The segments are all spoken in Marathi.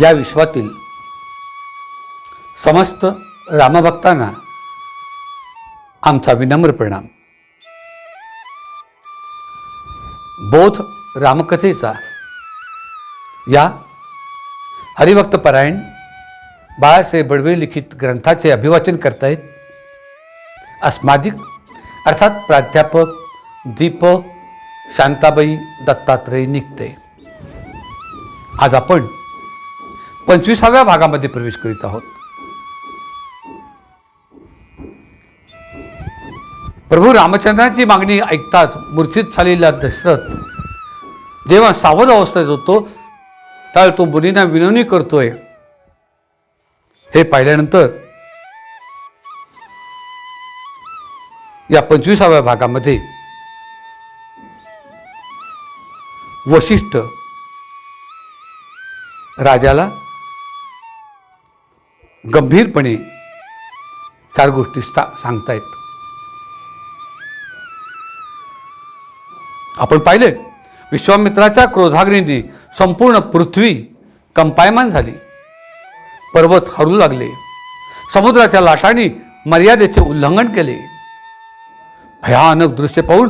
या विश्वातील समस्त रामभक्तांना आमचा विनम्र प्रणाम. बोध रामकथेचा या हरिभक्त परायण बाळासाहेब बडवे लिखित ग्रंथाचे अभिवाचन करतायत. अस्मादिक अर्थात प्राध्यापक दीपक शांताबाई दत्तात्रय निघते. आज आपण पंचवीसाव्या भागामध्ये प्रवेश करीत आहोत. प्रभू रामचंद्रांची मागणी ऐकताच मूर्छित झालेला दशरथ जेव्हा सावध अवस्थेत होतो त्यावेळी तो मुलींना विनवणी करतोय. हे पाहिल्यानंतर या पंचवीसाव्या भागामध्ये वशिष्ठ राजाला गंभीरपणे चार गोष्टी सा सांगतायत आपण पाहिले विश्वामित्राच्या क्रोधाग्नीने संपूर्ण पृथ्वी कंपायमान झाली. पर्वत हरू लागले. समुद्राच्या लाटांनी मर्यादेचे उल्लंघन केले. भयानक दृश्य पाहून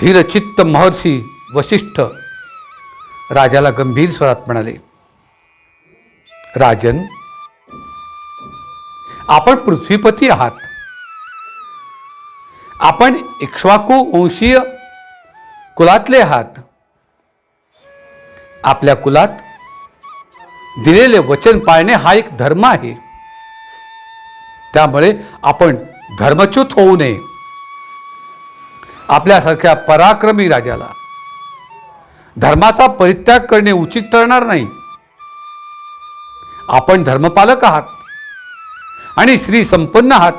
धीरचित्त महर्षी वशिष्ठ राजाला गंभीर स्वरात म्हणाले राजन आपण पृथ्वीपती आहात. आपण इक्ष्वाकू वंशीय कुलातले आहात. आपल्या कुलात दिलेले वचन पाळणे हा एक धर्म आहे. त्यामुळे आपण धर्मच्युत होऊ नये. आपल्यासारख्या पराक्रमी राजाला धर्माचा परित्याग करणे उचित ठरणार नाही. आपण धर्मपालक आहात. आणि श्री संपन्न आहात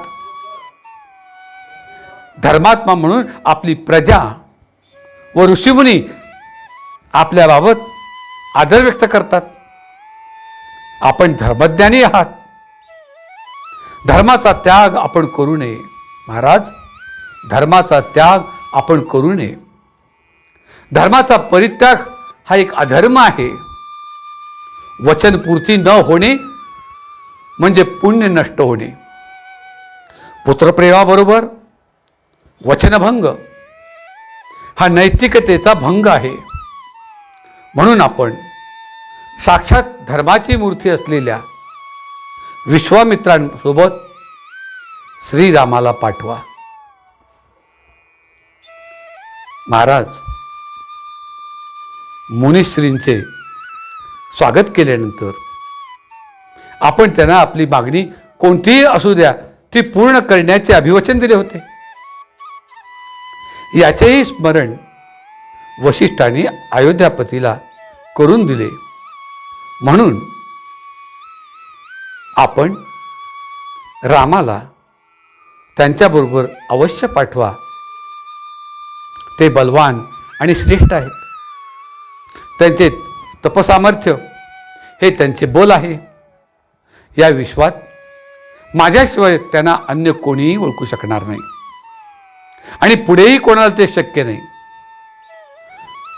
धर्मात्मा म्हणून आपली प्रजा व ऋषीमुनी आपल्याबाबत आदर व्यक्त करतात. आपण धर्मज्ञानी आहात. धर्माचा त्याग आपण करू नये. महाराज धर्माचा त्याग आपण करू नये. धर्माचा परित्याग हा एक अधर्म आहे. वचनपूर्ती न होणे म्हणजे पुण्य नष्ट होणे. पुत्रप्रेमाबरोबर वचनभंग हा नैतिकतेचा भंग आहे. म्हणून आपण साक्षात धर्माची मूर्ती असलेल्या विश्वामित्रांसोबत श्रीरामाला पाठवा. महाराज मुनिश्रींचे स्वागत केल्यानंतर आपण त्यांना आपली मागणी कोणतीही असू द्या ती पूर्ण करण्याचे अभिवचन दिले होते. याचेही स्मरण वशिष्ठांनी अयोध्यापतीला करून दिले. म्हणून आपण रामाला त्यांच्याबरोबर अवश्य पाठवा. ते बलवान आणि श्रेष्ठ आहेत. त्यांचे तपसामर्थ्य हे त्यांचे बोल आहे. या विश्वात माझ्याशिवाय त्यांना अन्य कोणीही ओळखू शकणार नाही. आणि पुढेही कोणाला ते शक्य नाही.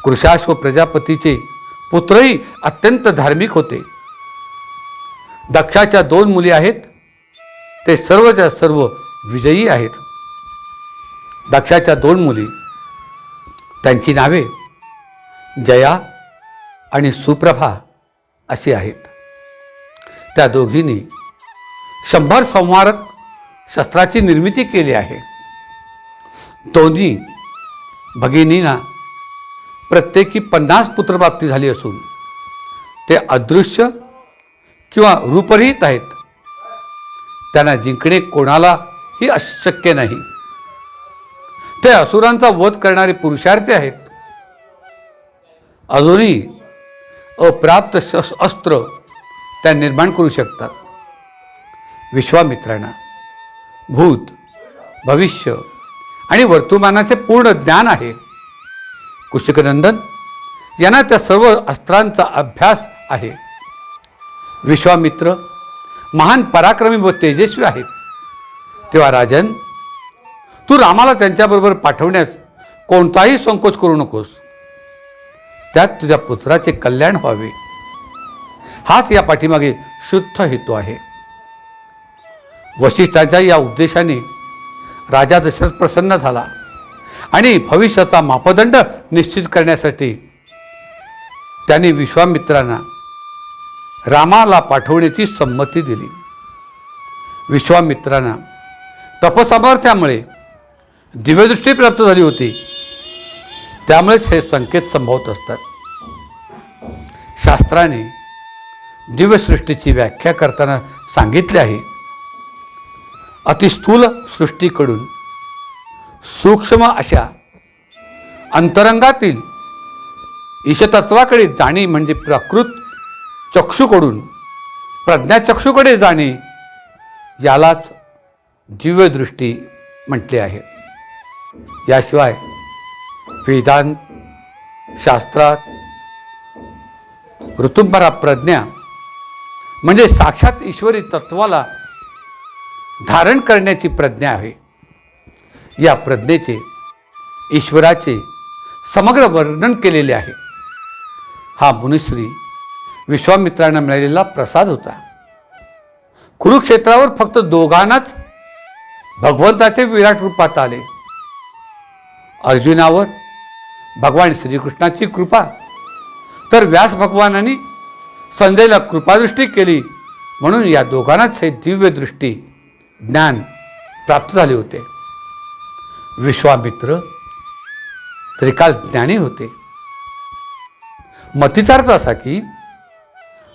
कृषाश्व प्रजापतीचे पुत्रही अत्यंत धार्मिक होते. दक्षाच्या दोन मुली आहेत ते सर्वच्या सर्व विजयी आहेत. दक्षाच्या दोन मुली त्यांची नावे जया आणि सुप्रभा अशी आहेत. त्या दोघींनी शंभर संवारक शस्त्राची निर्मिती केली आहे. दोन्ही भगिनींना प्रत्येकी पन्नास पुत्रप्राप्ती झाली असून ते अदृश्य किंवा रूपरहित आहेत. त्यांना जिंकणे कोणालाही अशक्य नाही. ते असुरांचा वध करणारे पुरुषार्थी आहेत. अजूनही अप्राप्त शस अस्त्र त्या निर्माण करू शकतात. विश्वामित्रांना भूत भविष्य आणि वर्तमानाचे पूर्ण ज्ञान आहे. कुशिकनंदन यांना त्या सर्व अस्त्रांचा अभ्यास आहे. विश्वामित्र महान पराक्रमी व तेजस्वी आहेत. तेव्हा राजन तू रामाला त्यांच्याबरोबर पाठवण्यास कोणताही संकोच करू नकोस. त्यात तुझ्या पुत्राचे कल्याण व्हावे. हाच या पाठीमागे शुद्ध हेतू आहे. वशिष्ठाच्या या उद्देशाने राजा दशरथ प्रसन्न झाला आणि भविष्याचा मापदंड निश्चित करण्यासाठी त्याने विश्वामित्रांना रामाला पाठवण्याची संमती दिली. विश्वामित्रांना तपसामर्थ्यामुळे दिव्यदृष्टी प्राप्त झाली होती. त्यामुळेच हे संकेत संभवत असतात. शास्त्राने दिव्यसृष्टीची व्याख्या करताना सांगितले आहे. अतिस्थूल सृष्टीकडून सूक्ष्म अशा अंतरंगातील ईशतत्वाकडे जाणे म्हणजे प्राकृत चक्षूकडून प्रज्ञाचक्षूकडे जाणे यालाच दिव्यदृष्टी म्हटले आहे. याशिवाय वेदांत शास्त्रात ऋतुंबरा प्रज्ञा म्हणजे साक्षात ईश्वरी तत्वाला धारण करण्याची प्रज्ञा आहे. या प्रज्ञेचे ईश्वराचे समग्र वर्णन केलेले आहे. हा मुनिश्री विश्वामित्रांना मिळालेला प्रसाद होता. कुरुक्षेत्रावर फक्त दोघांनाच भगवंताचे विराट रूपात आले. अर्जुनावर भगवान श्रीकृष्णाची कृपा. तर व्यास भगवानांनी संजयला कृपादृष्टी केली. म्हणून या दोघांनाच हे दिव्य दृष्टी ज्ञान प्राप्त झाले होते. विश्वामित्र त्रिकाल ज्ञानी होते. मतीचा अर्थ असा की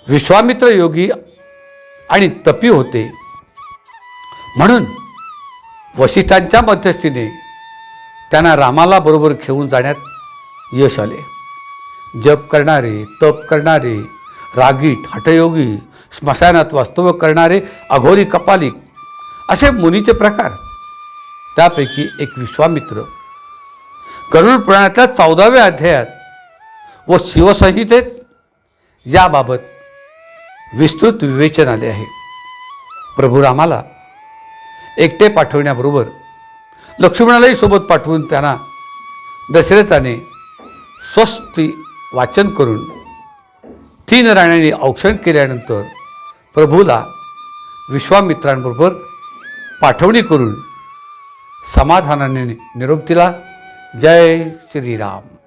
विश्वामित्र योगी आणि तपी होते. म्हणून वशिष्ठांच्या मध्यस्थीने त्यांना रामाला बरोबर घेऊन जाण्यात यश आले. जप करणारे तप करणारे रागीट हटयोगी स्मशानात वास्तव करणारे अघोरी कपालिक असे मुनीचे प्रकार. त्यापैकी एक विश्वामित्र. गरुड पुराणातल्या चौदाव्या अध्यायात व शिवसंहितेत याबाबत विस्तृत विवेचन आले आहे. प्रभू रामाला एकटे पाठवण्याबरोबर लक्ष्मणालाही सोबत पाठवून त्यांना दशरथाने स्वस्ती वाचन करून तीन राण्यांनी औक्षण केल्यानंतर प्रभूला विश्वामित्रांबरोबर पाठवणी करून समाधानाने निरोप दिला. जय श्रीराम.